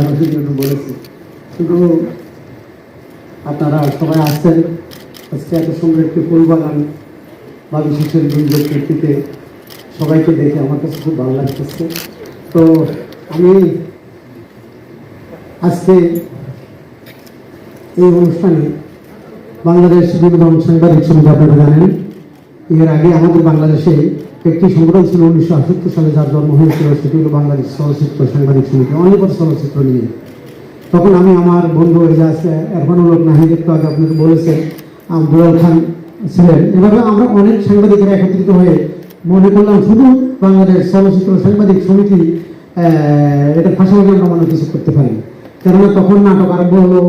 আমাদের জন্য বলেছি। কিন্তু আপনারা সবাই আসছেন আজকে এত সুন্দর একটি ফুল বাগান বা বিশেষের দুই ব্যক্তিতে সবাইকে দেখে আমার কাছে খুব ভালো লাগতেছে। তো আমি আজকে এই অনুষ্ঠানে বাংলাদেশ বিনোদন সাংবাদিক সমিতি আপনারা জানেন, এর আগে আমাদের বাংলাদেশে একটি সংগঠন ছিল উনিশশো আটাত্তর সালে, যার জন্ম হয়েছিল সেটি হলো বাংলাদেশ চলচ্চিত্র সাংবাদিক সমিতি। অনেকবার চলচ্চিত্র নিয়ে। তখন আমি আমার বন্ধু আছে এরফানুল নাহিদ একটু আগে আপনাকে বলেছেন দুলাল খান ছিলেন। এভাবে আমরা অনেক সাংবাদিকেরা একত্রিত হয়ে মনে করলাম, শুধু বাংলাদেশ চলচ্চিত্র সাংবাদিক সমিতি এটা পাশাপাশি আমরা কিছু করতে পারি। কেননা তখন নাটক আরম্ভ হলো,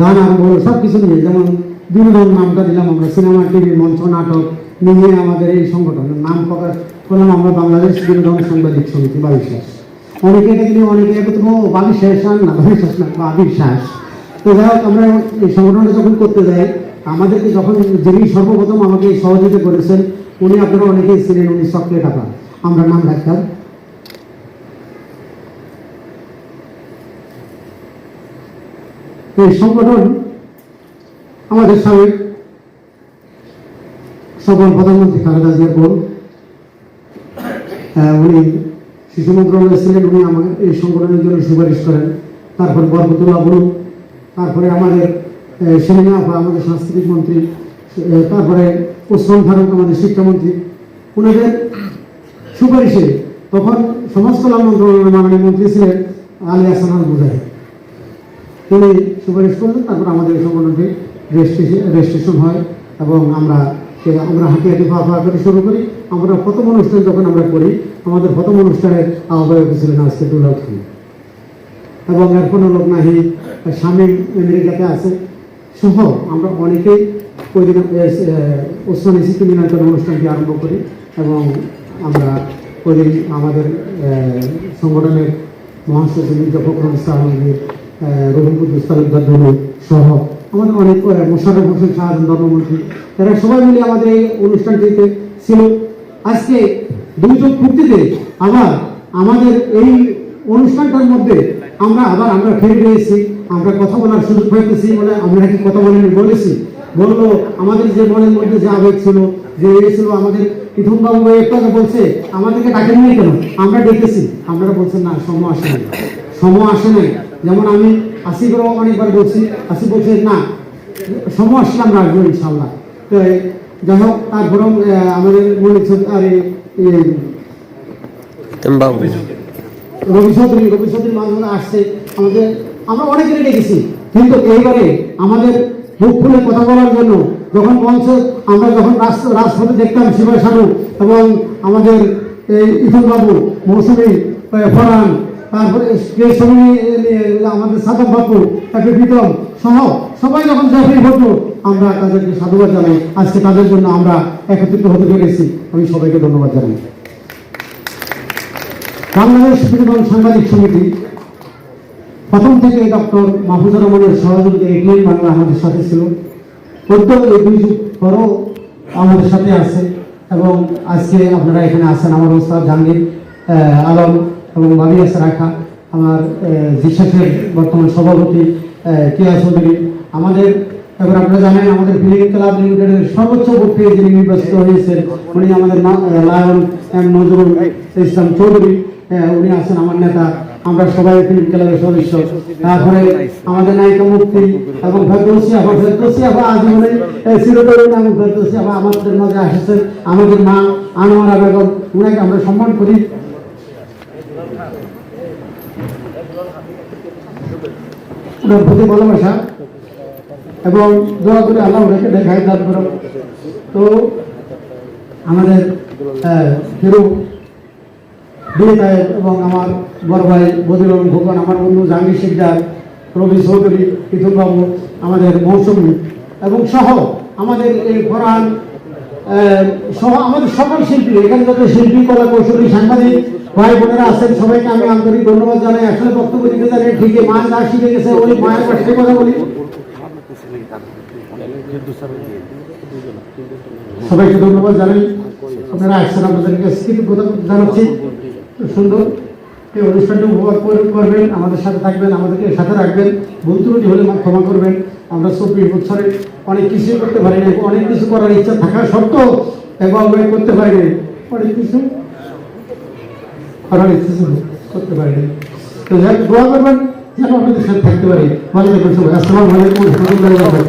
গান আরম্ভ হলো সব কিছু নিয়ে। যেমন বিনোদন নামটা দিলাম আমরা, সিনেমা, টিভি, মঞ্চ, নাটক নিয়ে আমাদের এই সংগঠনের নাম প্রকাশ করলাম আমরা বাংলাদেশ বিনোদন সাংবাদিক সমিতি বাবিশ্বাস অনেকে নিয়ে অনেকে একত্র ও বাবিশ্বাস আর না বাবিশ্বাস না বাবিশ্বাস তো যাই হোক, আমরা এই সংগঠনটা যখন করতে যাই, আমাদেরকে যখন যিনি সর্বপ্রথম আমাকে সহযোগিতা করেছেন, উনি আপনারা অনেকেই ছিলেন উনি চকলেট আপা আমরা নাম রাখতাম এই সংগঠন আমাদের সাবেক সকল প্রধানমন্ত্রী খালেদা জিয়ার বোন উনি শিশু মন্ত্রণালয়ে ছিলেন উনি আমাকে এই সংগঠনের জন্য সুপারিশ করেন। তারপর বরকতুল্লাহ বলুন। তারপরে আমাদের সেলিনা আপা আমাদের সাংস্কৃতিক মন্ত্রী। তারপরে ওসমান ফারুক আমাদের শিক্ষামন্ত্রী। ওনাদের সুপারিশে তখন সমাজ কল্যাণ মন্ত্রণালয়ের মাননীয় মন্ত্রী ছিলেন আলী আল মুজাহিদ তিনি সুপারিশ করলেন, তারপর আমাদের সংগঠনটি রেজিস্ট্রেশন হয় এবং আমরা আমরা হাঁটিহাটি পা পা করে শুরু করি। আমরা প্রথম অনুষ্ঠান যখন আমরা করি, আমাদের প্রথম অনুষ্ঠানের আহ্বায়ক ছিলেন আজকে দুলাল খান। এবং কোনো লোক নাহি স্বামী আমেরিকাতে আছে। সহ আমরা অনেকেই ওই দিন ওসমানী স্মৃতি মিলনায়তন অনুষ্ঠানটি আরম্ভ করি এবং আমরা ওই দিন আমাদের সংগঠনের মহাসচিব ফখরুল ইসলাম তালুকদার ধনু সহ আমাদের অনেক আহ, মোশাররফ হোসেন শাহজাহান ধর্মমন্ত্রী এরা সবাই মিলে আমাদের এই অনুষ্ঠানটিতে ছিল। আজকে দুইজন ফুর্তিতে আবার আমাদের এই অনুষ্ঠানটার মধ্যে আমরা আবার আমরা ফিরে পেয়েছি আমরা কথা বলার সুযোগ পাইতেছি বলে আমরা কি কথা বলেনি বলেছি। বলল আমাদের যে মনের মধ্যে যে আবেগ ছিল যে এ ছিল আমাদের প্রথম বাবু একটু আগে বলছে আমাদেরকে ডাকেন নাই কেন? আমরা ডেকেছি। আপনারা বলছেন না সম আসে নাই। সম আসে যেমন আমি আসিফেরও অনেকবার বলছি আসিফ বলছে না সম আসলাম রাখব ইনশাল্লাহ তো যাই হোক তারপরেও আমাদের মনে আর রবি চৌধুরী রবি চৌধুরী মাঝে মাঝে আসছে। আমাদের আমরা অনেকে ডেকেছি কিন্তু এইবারে আমাদের মুখ খুলে কথা বলার জন্য যখন মঞ্চে আমরা যখন রাজপথে দেখতাম শিবাই সানু এবং আমাদের এই ইথন বাবু মৌসুমী ফরান তারপরে আমাদের সাদম বাবু তাকে প্রীতম সহ সবাই যখন জাফরি হতো আমরা তাদেরকে সাধুবাদ জানাই। আজকে তাদের জন্য আমরা একত্রিত হতে পেরেছি। আমি সবাইকে ধন্যবাদ জানাই। বাংলাদেশ বিনোদন সাংবাদিক সমিতি, প্রথম থেকে ডক্টর মাহফুজুর রহমানের সহযোগিতা এগিয়ে বাংলা আমাদের সাথে ছিল। এই দুই যুগ পরও আমাদের সাথে আছে এবং আজকে আপনারা এখানে আছেন, আমার ওস্তাদ জাহাঙ্গীর আলম এবং বাবি আছে রাখা আমার জিসাসের বর্তমান সভাপতি কেয়া চৌধুরী। আমাদের, এবার আপনারা জানেন, আমাদের ফিলিং ক্লাব লিমিটেডের সর্বোচ্চ পেয়ে যিনি নির্বাচিত হয়েছেন, উনি আমাদের লায়ন এম নজরুল ইসলাম চৌধুরী। উনি আছেন আমার নেতা, আমরা সবাই ফিল্ম ক্লাবের সদস্য। তারপরে আমাদের নায়িকা মুক্তি এবং ফেরদৌসি আবার ফেরদৌসি আবার আজীবনে চিরতরুণ এবং ফেরদৌসি আবার আমাদের মাঝে আসেছেন। আমাদের মা আনোয়ারা বেগম, উনাকে আমরা সম্মান করি। ওনার প্রতি ভালোবাসা এবং দোয়া করে আল্লাহ ওনাকে দেখায় তারপর তো আমাদের আহ, ফেরু বিয়ে সাহেব এবং আমার বড় ভাই বদিরুল ভূপন আমার বন্ধু জাহাঙ্গীর শিকদার রবি চৌধুরী ইথুন বাবু আমাদের মৌসুমী এবং সহ আমাদের এই আহ, আমাদের সকল শিল্পী, এখানে যত শিল্পী কলা কৌশলী সাংবাদিক, ভাই বোনেরা আছেন, সবাইকে আমি আন্তরিক ধন্যবাদ জানাই। আসলে বক্তব্য দিতে জানি, ঠিকই, মা যা শিখে গেছে, ওই মায়ের পাশে কথা বলি। সবাইকে ধন্যবাদ জানাই। আপনারা আসছেন, আপনাদেরকে জানাচ্ছি। সুন্দর। এই অনুষ্ঠানটি উপভোগ করবেন, আমাদের সাথে থাকবেন, আমাদেরকে সাথে রাখবেন ত্রুটি হলে মা- ক্ষমা করবেন। আমরা চব্বিশ বছরে অনেক কিছুই করতে পারি না অনেক কিছু করার ইচ্ছা থাকা সত্ত্বেও এভাবে করতে পারি না অনেক কিছু করার ইচ্ছা করতে পারি না তো যাই দোয়া করবেন যেন আপনাদের সাথে থাকতে পারি। ভালো থাকবেন সবাই। আসসালামু আলাইকুম। রহমতুল্লাহি।